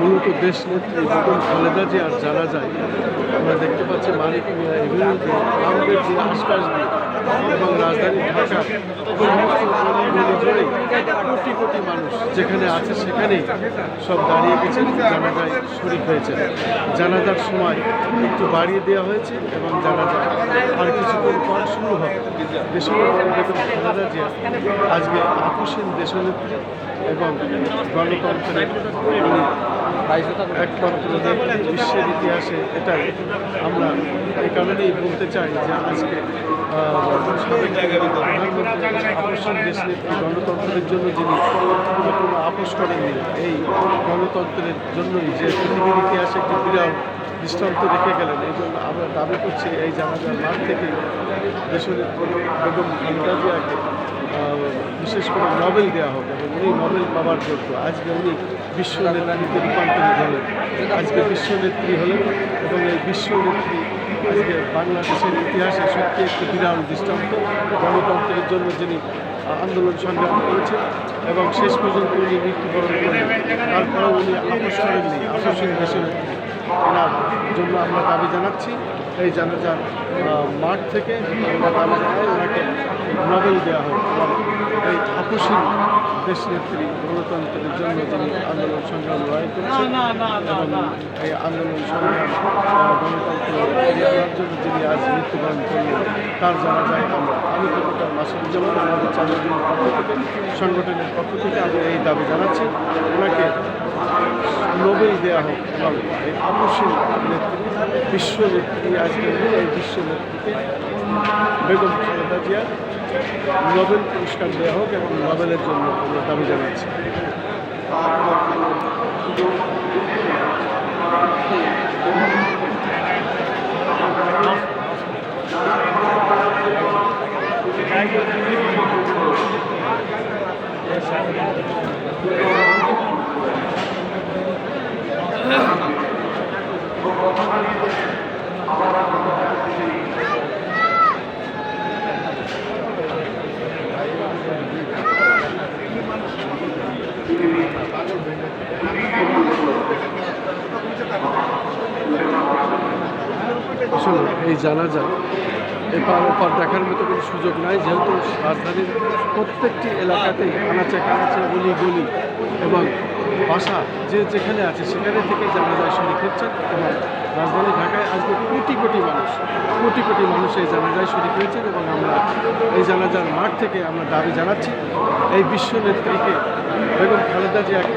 মূলত দেশ নেত্রী খালেদা জিয়ার জানা যায়, আমরা দেখতে পাচ্ছি মালিক আমাদের যে আশপাশ দিয়ে এবং রাজধানী জুড়েই কোটি কোটি মানুষ যেখানে আছে সেখানেই সব দাঁড়িয়ে গেছেন, জানাজায় শরিক হয়েছে জানাজার সময় একটু বাড়িয়ে দেওয়া হয়েছে এবং জানাজা আর কিছুক্ষণ পর শুরু হবে। দেশনেত্রী বেগম খালেদা জিয়া আজকে আপুসীন দেশনেত্রী এবং গণতন্ত্রের একমাত্র বিশ্বের ইতিহাসে এটাই। আমরা এই কারণেই বলতে চাই যে আজকে গণতন্ত্রের জন্য যিনি কোনো আপোষ করেননি, এই গণতন্ত্রের জন্যই যে পৃথিবীর ইতিহাসে একটি বিরাট দৃষ্টান্ত রেখে গেলেন। এই জন্য আমরা দাবি করছি এই জানাজার মাঠ থেকে দেশের বেগম খালেদা বিশেষ করে নোবেল দেওয়া হোক এবং উনি নোবেল পাওয়ার যোগ্য। আজকে উনি বিশ্ব নেত্রীতে রূপান্তরিত হলেন। আজকে বিশ্ব নেত্রী হলেন এবং এই বিশ্ব নেত্রী আজকে বাংলাদেশের ইতিহাসে সত্যি একটি বিরাট দৃষ্টান্ত। গণতন্ত্রের জন্য যিনি আন্দোলন সংগ্রাম করেছেন এবং শেষ পর্যন্ত উনি মৃত্যুবরণ করলেন তারপরেও উনি করেননি আপোষের দেশনেত্রী এনার জন্য আমরা দাবি জানাচ্ছি। এই জানাজার মাঠ থেকে আমরা দাবি জানাই ওনাকে নোবেল দেওয়া হোক এবং এই আপসীন দেশ নেত্রী গণতন্ত্রের জন্য যিনি আন্দোলন সংগ্রাম লড়াই করেছেন এবং এই আন্দোলন সংগ্রাম আহ, গণতন্ত্র জন্য যিনি আজ মৃত্যুবরণ করলেন তার জানা যায় আমরা আমি কলকাতার মাসুদুজ্জামান আমাদের চাঁদাদিনের পক্ষ থেকে সংগঠনের পক্ষ থেকে আমি এই দাবি জানাচ্ছি। ওনাকে নোবেল দেওয়া হোক এবং এই আপসীন নেত্রী, বিশ্ব নেত্রী আজকে এই বিশ্ব নেত্রীকে বেগম খালেদা জিয়া নোবেল পুরস্কার দেওয়া হোক এবং নোবেলের জন্য আমরা দাবি জানাচ্ছি। আসলে এই জানা যায় এপার ওপার দেখার মতো কোনো সুযোগ নাই, যেহেতু রাজধানীর প্রত্যেকটি এলাকাতেই আনাচে কানাচে গলি গলি এবং বাসা যে যেখানে আছে সেখানে থেকে জানা যায় শরিক হচ্ছেন এবং রাজধানী ঢাকায় আজকে কোটি কোটি মানুষ, কোটি কোটি মানুষ এই জানাজায় শরিক হয়েছেন এবং আমরা এই জানাজার মাঠ থেকে আমরা দাবি জানাচ্ছি, এই বিশ্ব নেত্রীকে বেগম খালেদা জিয়াকে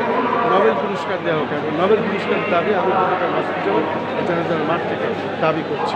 নোবেল পুরস্কার দেওয়া হোক এবং নোবেল পুরস্কার দাবি আমি জানাজার মাঠ থেকে দাবি করছি।